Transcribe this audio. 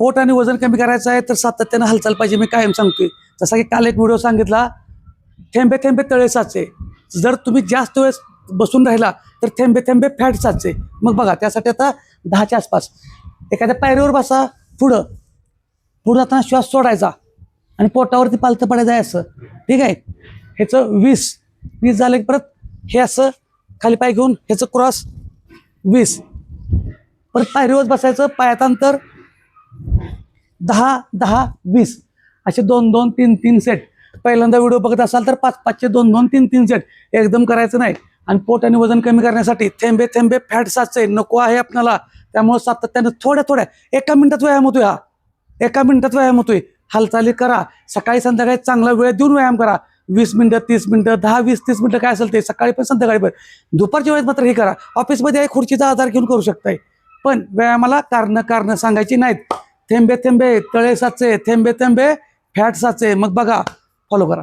पोट आणि वजन कमी करायचं आहे तर सातत्यानं हालचाल पाहिजे मी कायम सांगतोय. जसा की काल एक व्हिडिओ सांगितला थेंबे थेंबे तळे साचे. जर तुम्ही जास्त वेळेस बसून राहिला तर थेंबे थेंबे फॅट साचे. मग बघा त्यासाठी आता दहाच्या आसपास. एखाद्या पायरीवर बसा पुढं. पुढं जाताना श्वास सोडायचा. आणि पोटावरती पालतं पडायचं आहे असं. ठीक आहे? ह्याचं वीस. वीस झालं की परत हे असं खाली पाय घेऊन ह्याचं क्रॉस वीस. परत पायरीवर बसायचं पायात अंतर. दहा दहा वीस. असे दोन दोन तीन तीन सेट पहिल्यांदा व्हिडिओ बघत असाल तर पाच पाचचे दोन दोन तीन तीन सेट एकदम करायचं नाही. आणि पोट आणि वजन कमी करण्यासाठी थेंबे थेंबे फॅट साचे नको आहे आपल्याला. त्यामुळे सातत्यानं थोड्या थोड्या एका मिनिटात व्यायाम होतोय हा. एका मिनिटात व्यायाम होतोय. हालचाली करा. सकाळी संध्याकाळी चांगला वेळ देऊन व्यायाम करा. वीस मिनिटं तीस मिनिटं दहा वीस तीस मिनिटं काय असेल ते सकाळी पण संध्याकाळी पण. दुपारच्या वेळेस मात्र हे करा. ऑफिसमध्ये आहे खुर्चीचा आधार घेऊन करू शकताय. पण व्यायामाला कारणं कारणं सांगायची नाहीत. थेंबे थेंबे तळे साचे थेंबे थेंबे फॅट साचे मग बघा फॉलो करा.